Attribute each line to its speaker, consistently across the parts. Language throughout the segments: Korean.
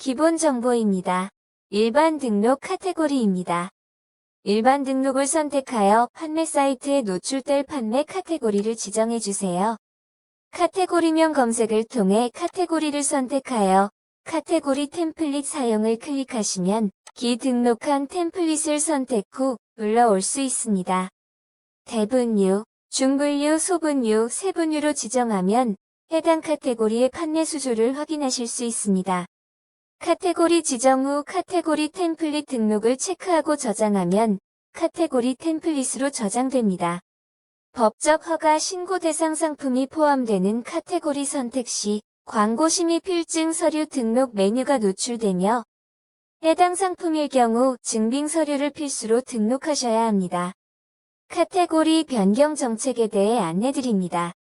Speaker 1: 기본 정보입니다. 일반 등록 카테고리입니다. 일반 등록을 선택하여 판매 사이트에 노출될 판매 카테고리를 지정해 주세요. 카테고리명 검색을 통해 카테고리를 선택하여 카테고리 템플릿 사용을 클릭하시면 기 등록한 템플릿을 선택 후 올라올 수 있습니다. 대분류, 중분류, 소분류, 세분류로 지정하면 해당 카테고리의 판매 수조를 확인하실 수 있습니다. 카테고리 지정 후 카테고리 템플릿 등록을 체크하고 저장하면 카테고리 템플릿으로 저장됩니다. 법적 허가 신고 대상 상품이 포함되는 카테고리 선택 시 광고 심의 필증 서류 등록 메뉴가 노출되며 해당 상품일 경우 증빙 서류를 필수로 등록하셔야 합니다. 카테고리 변경 정책에 대해 안내드립니다.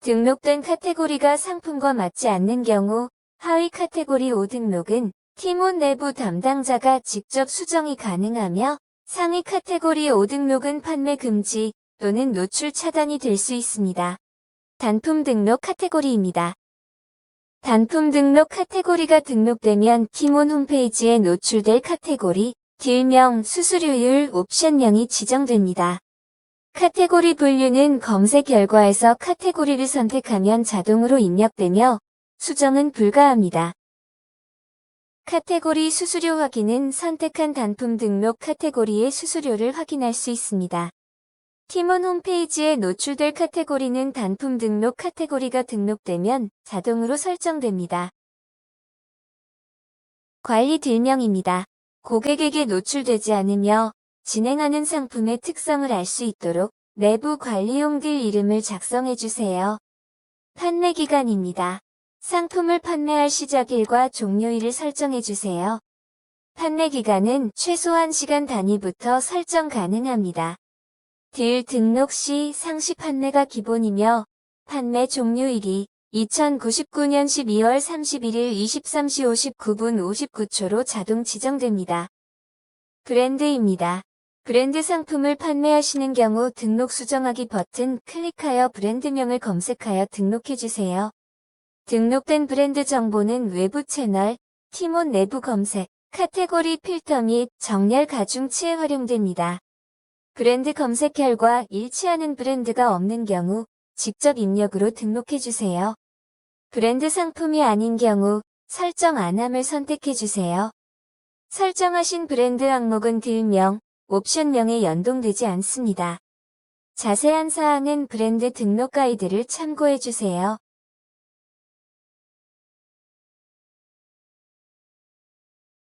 Speaker 1: 등록된 카테고리가 상품과 맞지 않는 경우 하위 카테고리 5등록은 팀원 내부 담당자가 직접 수정이 가능하며 상위 카테고리 5등록은 판매 금지 또는 노출 차단이 될 수 있습니다. 단품 등록 카테고리입니다. 단품 등록 카테고리가 등록되면 팀원 홈페이지에 노출될 카테고리, 딜명, 수수료율, 옵션명이 지정됩니다. 카테고리 분류는 검색 결과에서 카테고리를 선택하면 자동으로 입력되며 수정은 불가합니다. 카테고리 수수료 확인은 선택한 단품 등록 카테고리의 수수료를 확인할 수 있습니다. 팀원 홈페이지에 노출될 카테고리는 단품 등록 카테고리가 등록되면 자동으로 설정됩니다. 관리 딜명입니다. 고객에게 노출되지 않으며 진행하는 상품의 특성을 알 수 있도록 내부 관리용 딜 이름을 작성해 주세요. 판매 기간입니다. 상품을 판매할 시작일과 종료일을 설정해 주세요. 판매 기간은 최소한 시간 단위부터 설정 가능합니다. 딜 등록 시 상시 판매가 기본이며 판매 종료일이 2099년 12월 31일 23시 59분 59초로 자동 지정됩니다. 브랜드입니다. 브랜드 상품을 판매하시는 경우 등록 수정하기 버튼 클릭하여 브랜드명을 검색하여 등록해주세요. 등록된 브랜드 정보는 외부 채널, 팀원 내부 검색, 카테고리 필터 및 정렬 가중치에 활용됩니다. 브랜드 검색 결과 일치하는 브랜드가 없는 경우 직접 입력으로 등록해주세요. 브랜드 상품이 아닌 경우 설정 안함을 선택해주세요. 설정하신 브랜드 항목은 딜명, 옵션명에 연동되지 않습니다. 자세한 사항은 브랜드 등록 가이드를 참고해주세요.